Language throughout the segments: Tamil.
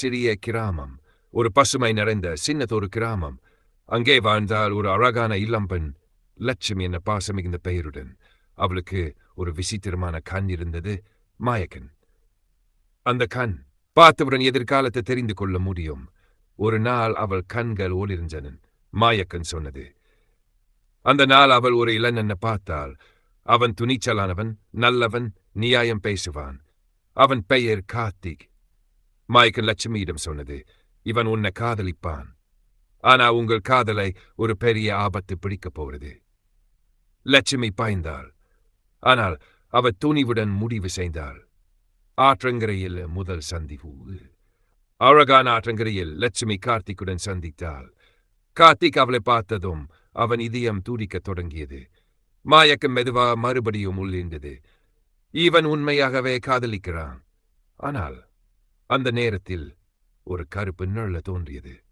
சிறிய கிராமம் ஒரு பசுமை நிறைந்த சின்னதொரு கிராமம். அங்கே வாழ்ந்தால் ஒரு அழகான இளம்பெண் லட்சுமி என்ற பாசமிகுந்த பெயருடன் அவளுக்கு ஒரு விசித்திரமான கண் இருந்தது மாயக்கன் அந்த கண் பார்த்தவுடன் எதிர்காலத்தை தெரிந்து கொள்ள முடியும். ஒரு நாள் அவள் கண்கள் ஒளிர்ந்தன. மாயக்கன் சொன்னது அந்த நாள் அவள் ஒரு இளைஞனை பார்த்தாள் அவன் துணிச்சலானவன் நல்லவன் நியாயம் பேசுவான். அவன் பெயர் கார்த்திக். மைக்கேல் லட்சுமியிடம் சொன்னது இவன் உன்னை காதலிப்பான். ஆனா உங்கள் காதலை ஒரு பெரிய ஆபத்து பிடிக்கப் போகிறது. லட்சுமி பாய்ந்தாள். ஆனால் அவ துணிவுடன் முடிவு செய்தாள். ஆற்றங்கரையில் முதல் சந்திப்பு அழகான ஆற்றங்கரையில் லட்சுமி கார்த்திக்குடன் சந்தித்தாள். கார்த்திக் அவளை பார்த்ததும் அவன் இதயம் துடிக்கத் தொடங்கியது. மாயக்கம் மெதுவா மறுபடியும் உள்ளின்றது. இவன் உண்மையாகவே காதலிக்கிறான். ஆனால் அந்த நேரத்தில் ஒரு கருப்பு நிழல தோன்றியது.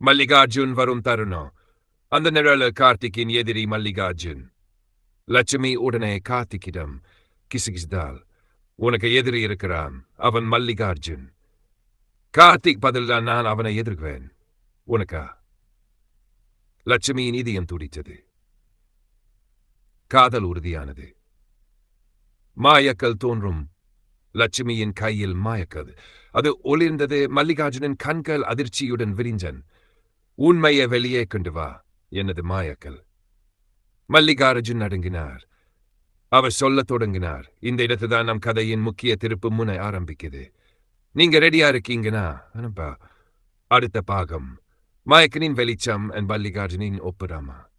மல்லிகார்ஜுன் வரும் தருணம் அந்த நிழல கார்த்திக்கின் எதிரி மல்லிகார்ஜுன். லட்சுமி உடனே கார்த்திக்கிடம் கிசுகிசுதால் உனக்கு எதிரி இருக்கிறான் அவன் மல்லிகார்ஜுன். கார்த்திக் பதில்தான் நான் அவனை எதிர்க்குவேன். உனக்கா? லட்சுமியின் இதயம் துடித்தது. காதல் உறுதியானது. மாயக்கல் தோன்றும் லட்சுமியின் கையில் மாயக்கல் அது ஒளிர்ந்தது. மல்லிகார்ஜுனன் கண்கள் அதிர்ச்சியுடன் விரிஞ்சன். உண்மையை வெளியே கொண்டு வா என்னது மாயக்கல். மல்லிகார்ஜுன் நடுங்கினார். அவர் சொல்லத் தொடங்கினார். இந்த இடத்துதான் நம் கதையின் முக்கிய திருப்பு முனை ஆரம்பிக்குது. நீங்க ரெடியா இருக்கீங்கன்னா அனுப்பா. அடுத்த பாகம். மாயக்கனின் வெளிச்சம் என் மல்லிகார்ஜுனின் ஒப்புராமா?